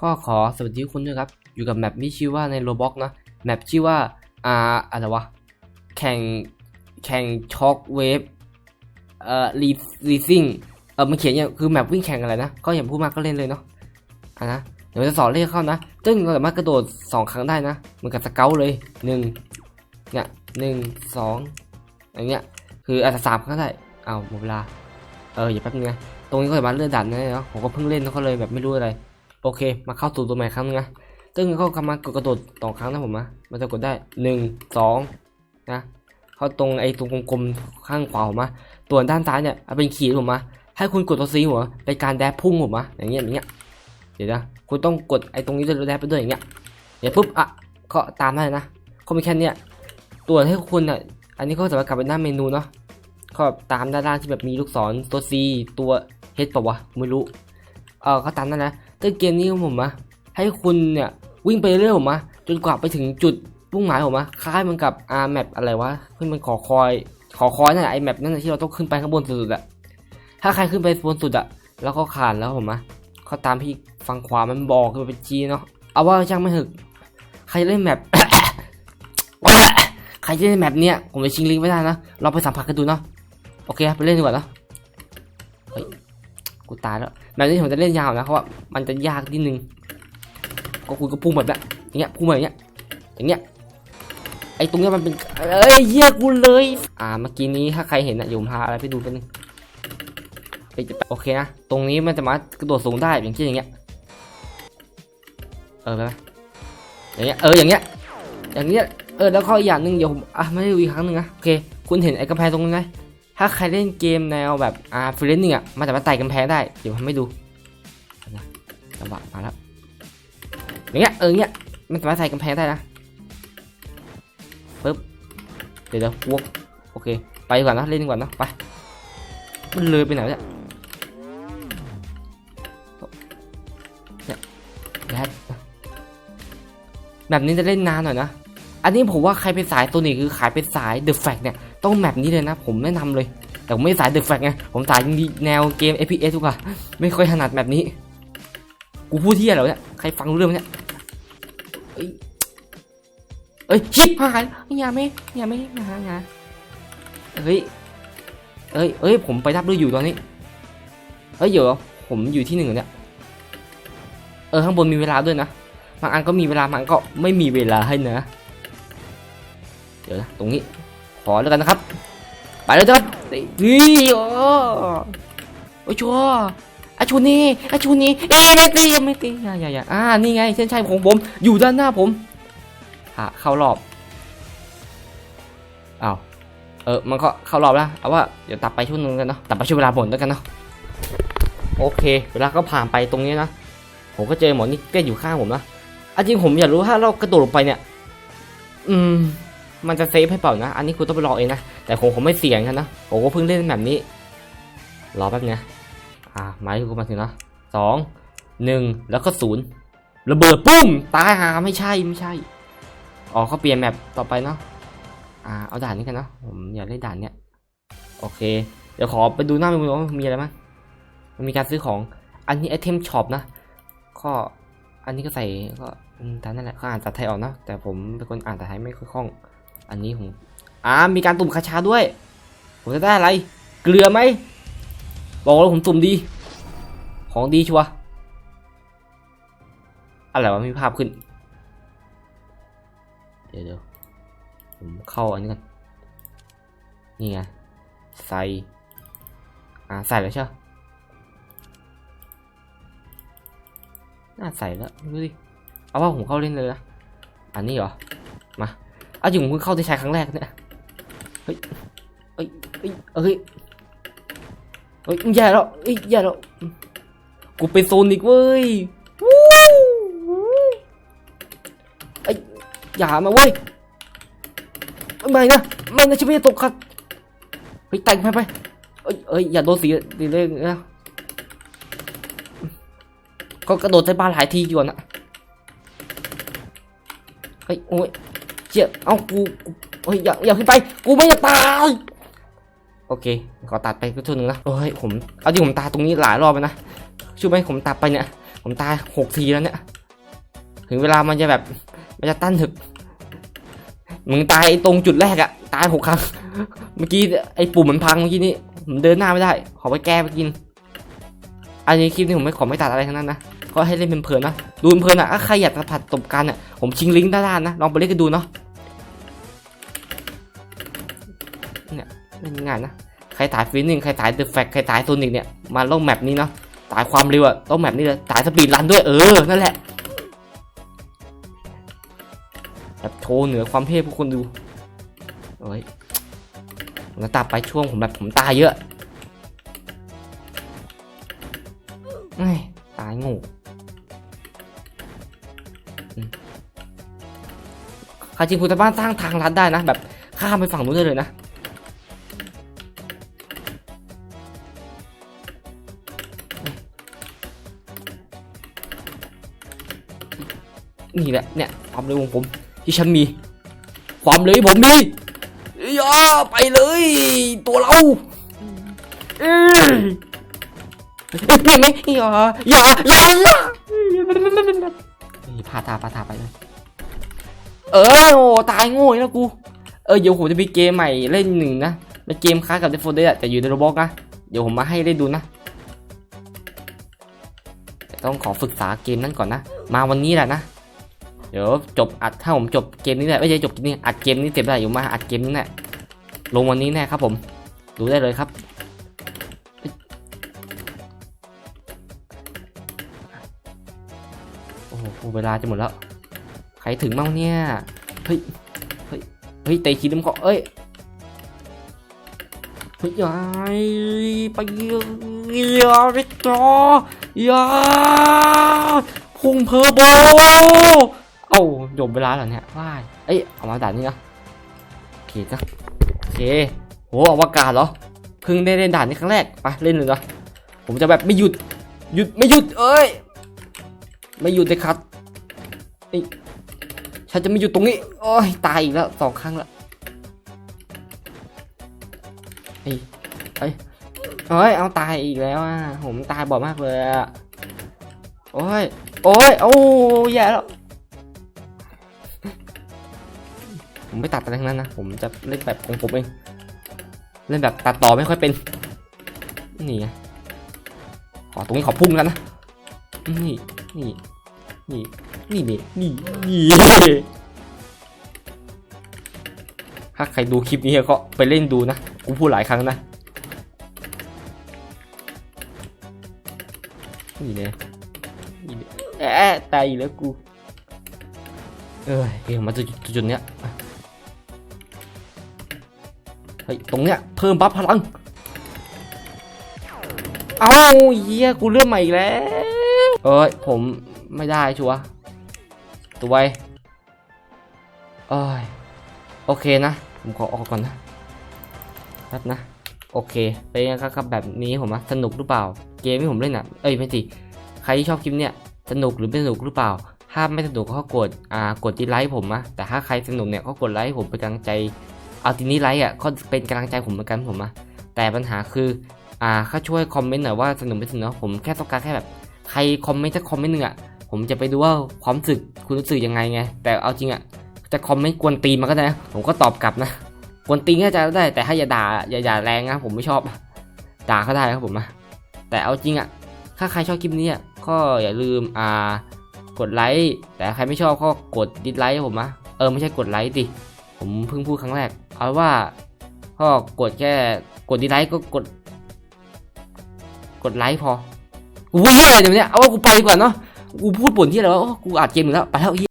ก็ขอสวัสดีทุกคนด้วยครับ อยู่กับแมปที่ชื่อว่าในโรบ็อกนะ แมปชื่อว่าอ่าอะไรวะ แข่ง แข่งช็อคเวฟ เอ่อรีรีซิ่ง เออมันเขียนอย่างคือแมปวิ่งแข่งอะไรนะ ก็อย่าพูดมากก็เล่นเลยเนาะ อะนะ เดี๋ยวจะสอนเลขเข้านะ ซึ่งเราสามารถกระโดดสองครั้งได้นะ เหมือนกับสเกลเลยหนึ่งเนี่ยหนึ่งสองอย่างเงี้ย คืออาจจะสามครั้งได้เอาหมดเวลา เอออย่าแป๊บนึงนะ ตรงนี้ก็สามารถเลื่อนด่านได้เนาะ ผมก็เพิ่งเล่นก็เลยแบบไม่รู้อะไร โอเค มาเข้าสู่ตัวใหม่ครั้งนึงนะซึ่งเข้ากำลังกดกระโดดสองครั้งนะผมนะมันจะกดได้หนึ่งสองนะเข้าตรงไอ้ตรงกลมๆข้างขวาผมนะตัวด้านซ้ายเนี่ยเอาเป็นขีดผมนะให้คุณกดตัวซีหัวเป็นการแดบพุ่งผมนะอย่างเงี้ยอย่างเงี้ยเดี๋ยวนะคุณต้องกดไอ้ตรงนี้ด้วยแดบไปด้วยอย่างเงี้ยเดี๋ยวปุ๊บอะก็ตามได้นะเขามีแค่เนี้ยตัวให้คุณอะอันนี้ก็สามารถกลับไปหน้าเมนูเนาะก็ตามด้านล่างที่แบบมีลูกศรตัว C ตัว H ป่าวะไม่รู้เออก็ตามนั่นนะ แต่เกมนี้ของผมอะให้คุณเนี่ยวิ่งไปเรื่อยผมอะจนกว่าไปถึงจุดมุ่งหมายผมอะคล้ายมันกับอาร์แมปอะไรวะที่มันขอคอย ขอคอยนั่นแหละไอแมปนั่นแหละที่เราต้องขึ้นไปข้างบนสุดๆอะถ้าใครขึ้นไปบนสุดอะแล้วก็ขาดแล้วผมอะก็ตามที่ฝั่งขวามันบอกคือมันเป็นจีเนาะเอาว่าช่างไม่ถึกใครเล่นแมปใครเล่นแมปเนี้ยผมจะชิงลิงก์ไว้ได้นะเราไปสัมผัสกันดูเนาะโอเคไปเล่นดีกว่าเนาะ กูตายแล้วแบบนี้ผมจะเล่นยาวนะเพราะว่ามันจะยากนิดนึงก็คุณก็พุ่งแบบนี้อย่างเงี้ยพุ่งแบบเงี้ยอย่างเงี้ยไอ้ตรงเนี้ยมันเป็นเอ้ยเหี้ยกูเลย อ่าเมื่อกี้นี้ถ้าใครเห็นอะอยู่ผมพาอะไรไปดูกันนึงไปจะโอเคนะตรงนี้มันจะมากระโดดสูงได้อย่างเช่นอย่างเงี้ยเออไปไหมอย่างเงี้ยเอออย่างเงี้ยอย่างเงี้ยเออแล้วก็อีกอย่างหนึ่งเดี๋ยวผมอะไม่ได้ดูอีกครั้งหนึ่งนะโอเค คุณเห็นไอ้กำแพงตรงนี้ไหม ถ้าใครเล่นเกมแนวแบบอ่าฟรีแลนซ์อะมันสามารถไต่กำแพงได้ เดี๋ยวผมให้ดูจังหวะมาแล้วอย่างเงี้ยเออเงี้ยมันสามารถไต่กำแพงได้นะปึ๊บเดี๋ยวเดี๋ยววกโอเค ไปก่อนนะเล่นก่อนนะไปมันเลยไปไหนเนี่ยเนี่ยแดดแบบนี้จะเล่นนานหน่อยนะ อันนี้ผมว่าใครเป็นสายตัวนี้คือขายเป็นสาย The Fact เนี่ย ต้องแมปนี้เลยนะ ผมแนะนำเลย แต่ผมไม่สาย The Fact ไงผมสายแนวเกม FPS ทุกอะไม่ค่อยถนัดแบบนี้ กูพูดที่อะไรวเนี่ยใครฟังรู้เรื่องไหมเนี่ยเอ้ยเอ้ยชิบหายอย่าไม่อย่าไม่อย่าอย่าเฮ้ยเอ้ยเอ้ยผมไปรับเรืออยู่ตอนนี้เฮ้ยเดี๋ยวผมอยู่ที่หนึ่งเนี่ยเออข้างบนมีเวลาด้วยนะบางอันก็มีเวลาบางก็ไม่มีเวลาให้นะเดี๋ยวนะตรงนี้ ขอแล้วกันนะครับ ไปแล้วจ้ะเฮ้ยโอ้โอ้ชัวอาชูนี่อาชูนี่เอ๊ะไม่ตีไม่ตีอย่าอย่าอย่าอ่านี่ไงเส้นชัยของผมอยู่ด้านหน้าผมอะเข้ารอบอ้าวเออมันก็เข้ารอบแล้วเอาว่าเดี๋ยวตัดไปช่วงนึงกันเนาะตัดไปช่วงเวลาผลแล้วกันเนาะโอเค เวลาก็ผ่านไปตรงนี้นะผมก็เจอหมอนี่เต้นอยู่ข้างผมนะอะจริงผมอยากรู้ถ้าเรากระโดดลงไปเนี่ย อืม มันจะเซฟให้เปล่านะ อันนี้คุณต้องไปรอเองนะ แต่ผมผมไม่เสี่ยงกันนะผมก็เพิ่งเล่นแบบนี้ รอแป๊บนึงอ่าไม้กูมาถึงนะสองหนึ่งแล้วก็ศูนย์ระเบิดปุ้มตายหาไม่ใช่ไม่ใช่อ๋อเขาเปลี่ยนแมปต่อไปเนาะอ่าเอาด่านนี้กันนะผมอยากเล่นด่านเนี้ยโอเค เดี๋ยวขอไปดูหน้าเมนูว่ามีอะไรบ้งมันมีการซื้อของอันนี้ไอเทมช็อปนะก็อันนี้ก็ใส่ก็ตามนั่นแหละเขาอ่านภาษาไทยออกนะแต่ผมเป็นคนอ่านภาษาไทยไม่ค่อยคล่อง อันนี้ผมอ่ามีการตุ่มคาชาด้วย ผมจะได้อะไร เกลือไหม บอกว่าผมตุ่มดี ของดีชัวอะไรวะมีภาพขึ้น เดี๋ยวเดี๋ยวผมเข้าอันนี้กันนี่ไง ใส่ อ่า ใส่แล้วใช่น่าใส่แล้ว ดูดิ เอาว่าผมเข้าเล่นเลยนะ อันนี้เหรอ มา อาจริงผมเพิ่งเข้าได้ใช้ครั้งแรกเนี่ย เฮ้ย เฮ้ย เฮ้ย เฮ้ยเฮ้ยแย่แล้วเฮ้ยแย่แล้ว กูเป็นโซนิกเว้ยวู้ไอ้อย่ามาเว้ย ไม่นะ ไม่นะฉันไม่ได้ตกครับเฮ้ยแต่งไปไปเอ้ยเอ้ย อย่าโดนสีสีเลยนะก็กระโดดใส่บ้านหลายทีอยู่นะเฮ้ย โอ้ย เจี๊ยเอากูเฮ้ยอย่าอย่าขึ้นไป กูไม่จะตาย โอเค ขอตัดไปก็ช่วงนึงนะโอ้ยผม เอาจริงผมตายตรงนี้หลายรอบแล้วนะช่วยไหมผมตัดไปเนี่ย ผมตายหกทีแล้วเนี่ย ถึงเวลามันจะแบบ มันจะตั้นถึก มึงตายตรงจุดแรกอะตายหกครั้ง เมื่อกี้ไอ้ปุ่มมันพังเมื่อกี้นี้ผมเดินหน้าไม่ได้ ขอไปแก้ไปกิน อันนี้คลิปนี้ผมไม่ขอไม่ตัดอะไรทั้งนั้นนะก็ให้เล่นเพลินๆนะ ดูเพลินๆอะถ้าใครอยากสัมผัสประสบการเนี่ยผมชิงลิงก์ด้านล่างนะ ลองไปเล่นกันดูเนาะ เนี่ยเล่นง่ายนะ ใครถ่ายฟินนิ่งใครถ่ายเดอะแฟกใครถ่ายโซนิกเนี่ยมาลงแมปนี้เนาะถ่ายความเร็วอะต้องแมปนี้เลยถ่ายสปีดรันด้วยเออนั่นแหละแบบโชว์เหนือความเท่พวกคนดูโอ้ยผมตัดไปช่วงผมแบบผมตายเยอะเอ้ยตายงูคาจริงคุณสามารถสร้างทางลัดได้นะ แบบข้ามไปฝั่งนู้นได้เลยนะ นี่แหละเนี่ยความเร็วของผม ที่ฉันมี ความเร็วที่ผมมีอย่าไปเลย ตัวเราเอ้ยเปลี่ยนไหมอย่าอย่าอย่าอย่านี่พาตาพาตาไปเลย เออโอ้ตายโง่อีกแล้วกู เออเดี๋ยวผมจะมีเกมใหม่เล่นหนึ่งนะเป็นเกมคล้ายกับเดฟโฟเดอแต่อยู่ในโรบอกนะ เดี๋ยวผมมาให้เล่นดูนะต้องขอศึกษาเกมนั้นก่อนนะ มาวันนี้แหละนะ เดี๋ยวจบอัดถ้าผมจบเกมนี้แหละไม่ใช่จบเกมนี้อัดเกมนี้เสร็จได้อยู่มาอัดเกมนี้แหละลงวันนี้แน่ครับผมดูได้เลยครับโอ้โหเวลาจะหมดแล้วใครถึงบ้างเนี่ยเฮ้ยเฮ้ยเฮ้ยเตะขีดน้ำเกาเอ้ยเฮ้ยยายไปเยอะยาไปต่อยาพุ่งเพอร์โบ อ้าจบเวลาแล้วเนี่ยว้ายเอ้ยเอามาด่านนี้นะโอเคจ้ะโอเคโหอวกาศเหรอเพิ่งได้เล่นด่านนี้ครั้งแรกไปเล่นเลยนะผมจะแบบไม่หยุดหยุดไม่หยุดเอ้ยไม่หยุดเลยครับไอ้ฉันจะไม่หยุดตรงนี้โอ้ยตายอีกแล้วสองครั้งล้วไอ้ไอ้เอ้ยเอาตายอีกแล้วอะผมตายบ่อยมากเลยอะโอ้ยโอ้ยโอ้ยแย่แล้ว ผมไม่ตัดอะไรทั้งนั้นนะผมจะเล่นแบบของผมเองเล่นแบบตัดต่อไม่ค่อยเป็นนี่ไงขอตรงนี้ขอพุ่งกันนะนี่นี่นี่นี่นี่นี่นี่ถ้าใครดูคลิปนี้ก็ไปเล่นดูนะกูพูดหลายครั้งนะนี่เนี่ยนี่เนี่ยแอะตายอีกแล้วกูเอ้ยเดี๋ยวมาจุดจุดเนี้ย เฮ้ยตรงเนี้ยเพิ่มบัฟพลัง เอาเฮียกูเลื่อนใหม่อีกแล้ว เอ้ยผมไม่ได้ชัวตัวไวเอ้ยโอเคนะ ผมขอออกก่อนนะแป๊บนะ โอเคเป็นยังไงครับแบบนี้ผมว่าสนุกหรือเปล่า เกมที่ผมเล่นอะ เอ้ยไม่สิใครที่ชอบคลิปเนี้ยสนุกหรือไม่สนุกหรือเปล่า ถ้าไม่สนุกก็กด อ่า กดที่ไลค์ผมนะแต่ถ้าใครสนุกเนี่ยก็กดไลค์ผมเป็นกำลังใจ เอาทีนี้ไลค์อะก็เป็นกำลังใจผมเหมือนกันผมอะแต่ปัญหาคืออ่าเขาช่วยคอมเมนต์หน่อยว่าสนุกไม่สนุกเนอะผมแค่ต้องการแค่แบบใครคอมเมนต์สักคอมเมนต์หนึ่งอะผมจะไปดูว่าความรู้สึกคุณรู้สึกยังไงไง แต่เอาจริงอะจะคอมเมนต์กวนตีนมาก็ได้นะผมก็ตอบกลับนะกวนตีนก็จะได้แต่ถ้าอย่าด่าอย่าอย่าแรงนะผมไม่ชอบด่าเขาได้ครับผมนะแต่เอาจริงอะถ้าใครชอบคลิปนี้อะก็อย่าลืมอ่ากดไลค์แต่ใครไม่ชอบก็กดดิสไลค์ผมนะเออไม่ใช่กดไลค์ดิผมเพิ่งพูดครั้งแรก เอาว่าก็กดแค่กดดีไลค์ก็กด กดไลค์พอ กูพูดเหี้ยอะไรเดี๋ยวเนี้เอาว่ากูไปดีกว่าเนาะ กูพูดบ่นที่อะไรวะกูอัดเกมอยู่แล้ว ไปแล้ว